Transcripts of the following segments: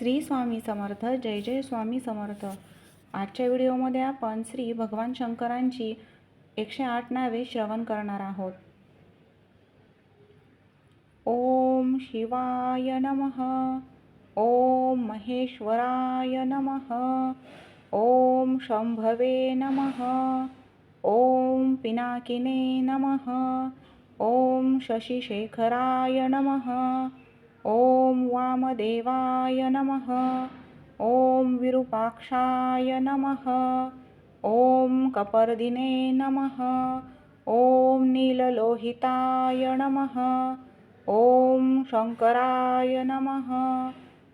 श्री स्वामी समर्थ जय जय स्वामी समर्थ. आजच्या व्हिडिओमध्ये आपण श्री भगवान शंकरांची एकशे आठ नावे श्रवण करणार आहोत. ओम शिवाय नमः ओम महेश्वराय नमः ओम शंभवे नमः ओम पिनाकिने नमः ओम शशिशेखराय नमः ॐ वामदेवाय नमः। ॐ विरूपाक्षाय नमः। ॐ कपर्दिने नमः। ॐ नीललोहिताय नमः। ॐ शङ्कराय नमः।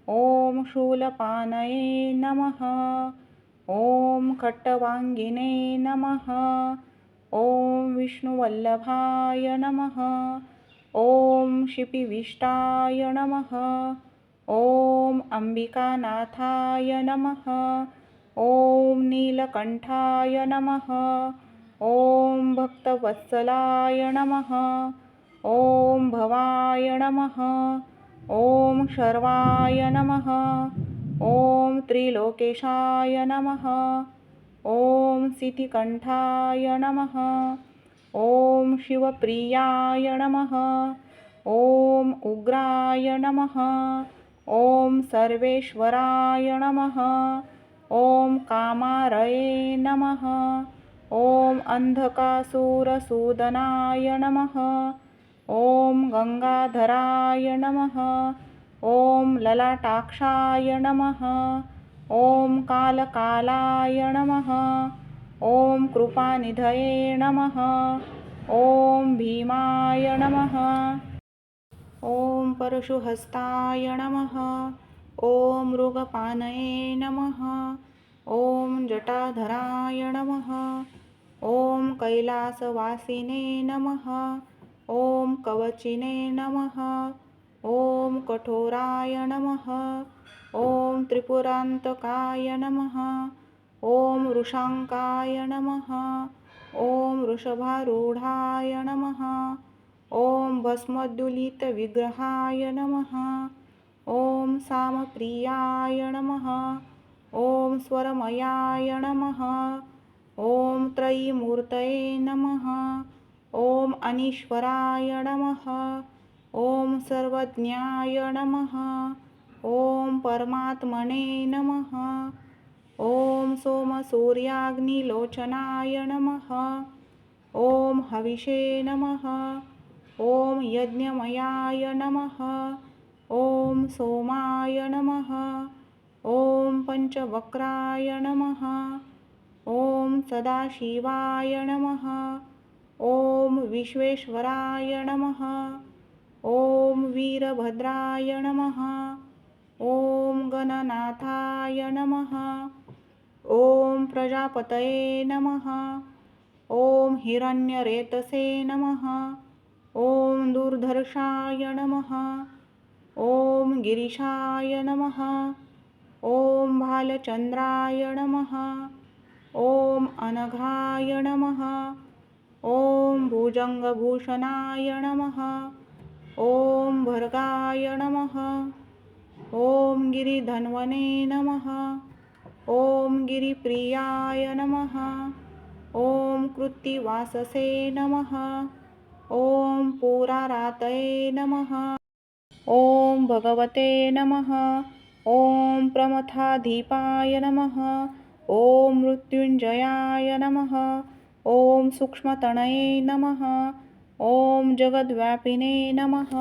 ॐ शूलपानये नमः। ॐ खट्टवाङ्गिने नमः। ॐ विष्णुवल्लभाय नमः। ॐ शिपिविष्टाय नमः। ॐ अम्बिकानाथाय नमः। ॐ नीलकण्ठाय नमः। ॐ भक्तवत्सलाय नमः। ॐ भवाय नमः। ॐ शर्वाय नमः। ॐ त्रिलोकेशाय नमः। ॐ सितिकण्ठाय नमः। ॐ शिवप्रियाय नमः। ॐ उग्राय नमः। ॐ सर्वेश्वराय नमः। ॐ कामारये नमः। ॐ अन्धकासुरसूदनाय नमः। ॐ गङ्गाधराय नमः। ॐ ललाटाक्षाय नमः। ॐ कालकालाय नमः। ॐ कृपानिधये नमः। ॐ भीमाय नमः। ॐ परशुहस्ताय नमः। ॐ मृगपानये नमः। ॐ जटाधराय नमः। ॐ कैलासवासिने नमः। ॐ कवचिने नमः। ॐ कठोराय नमः। ॐ त्रिपुरान्तकाय नमः। ॐ वृषाङ्काय नमः. ॐ वृषभारूढाय नमः. ॐ भस्मद्युलितविग्रहाय नमः. ॐ सामप्रियाय नमः. ॐ स्वरमयाय नमः. ॐ त्रयीमूर्तये नमः. ॐ अनीश्वराय नमः. ॐ सर्वज्ञाय नमः. ॐ परमात्मने नमः. ॐ सोमसूर्याग्निलोचनाय नमः। ॐ हविषे नमः। ॐ यज्ञमयाय नमः। ॐ सोमाय नमः। ॐ पञ्चवक्राय नमः। ॐ सदाशिवाय नमः। ॐ विश्वेश्वराय नमः। ॐ वीरभद्राय नमः। ॐ गणनाथाय नमः। प्रजापतये नमः। ॐ हिरण्यरेतसे नमः। ॐ दुर्धर्षाय नमः। ॐ गिरिशाय नमः। ॐ भालचन्द्राय नमः। ॐ अनघाय नमः। ॐ भुजङ्गभूषणाय नमः। ॐ भर्गाय नमः। ॐ गिरिधन्वने नमः। ॐ गिरिप्रियाय नमः। ॐ कृत्तिवाससे नमः। ॐ पुरारातये नमः। ॐ भगवते नमः। ॐ प्रमथाधीपाय नमः। ॐ मृत्युञ्जयाय नमः। ॐ सूक्ष्मतनये नमः। ॐ जगद्व्यापिने नमः।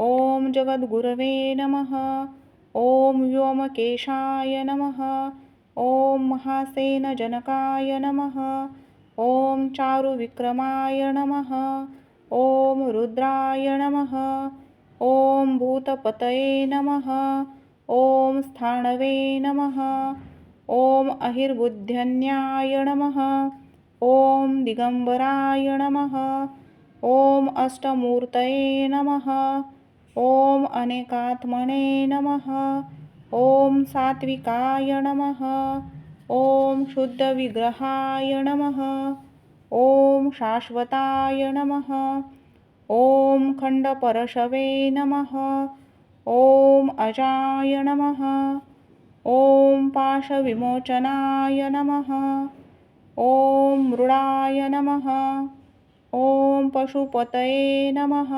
ॐ जगद्गुरवे नमः। ॐ व्योमकेशाय नमः। ॐ महासेनजनकाय नमः। ॐ चारुविक्रमाय नमः। ॐ रुद्राय नमः। ॐ भूतपतये नमः। ॐ स्थाणवे नमः। ॐ अहिर्बुद्ध्यन्याय नमः। ॐ दिगम्बराय नमः। ॐ अष्टमूर्तये नमः। ॐ अनेकात्मने नमः। ॐ सात्विकाय नमः। ॐ शुद्धविग्रहाय नमः। ॐ शाश्वताय नमः। ॐ खण्डपरशवे नमः। ॐ अजाय नमः। ॐ पाशविमोचनाय नमः। ॐ मृडाय नमः। ओम पशुपतये नमः।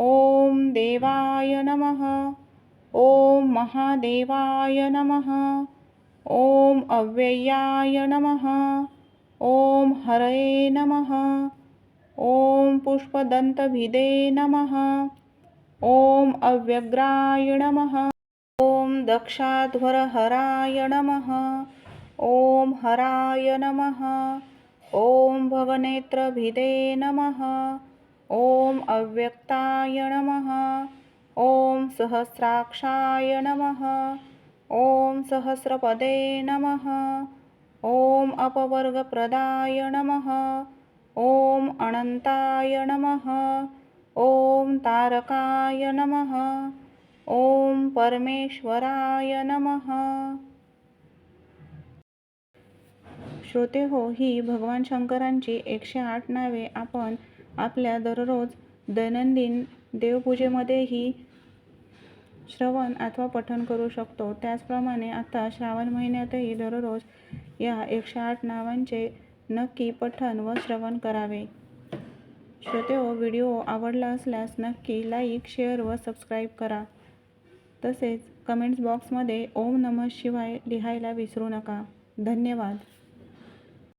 ॐ देवाय नमः। ॐ महादेवाय नमः। ॐ अव्ययाय नमः। ॐ हरये नमः। ॐ पुष्पदन्तभिदे नमः। ॐ अव्यग्राय नमः। ॐ दक्षाध्वरहराय नमः। ॐ हराय नमः। ॐ भवनेत्रभिदे नमः। ॐ अव्यक्ताय नमः। ॐ सहस्राक्षाय नमः। ॐ सहस्रपदे नमः। ॐ अपवर्गप्रदाय नमः। ॐ अनन्ताय नमः। ॐ तारकाय नमः। ॐ परमेश्वराय नमः। श्रोते हो ही भगवान शंकरांची एकशे आठ नावे आपण आपल्या दररोज दैनंदिन देवपूजेमध्येही श्रवण अथवा पठण करू शकतो. त्याचप्रमाणे आता श्रावण महिन्यातही दररोज या एकशे आठ नावांचे नक्की पठण व श्रवण करावे. श्रोतेओ व्हिडिओ आवडला असल्यास नक्की लाईक शेअर व सबस्क्राईब करा. तसेच कमेंट्स बॉक्समध्ये ओम नमः शिवाय लिहायला विसरू नका. धन्यवाद.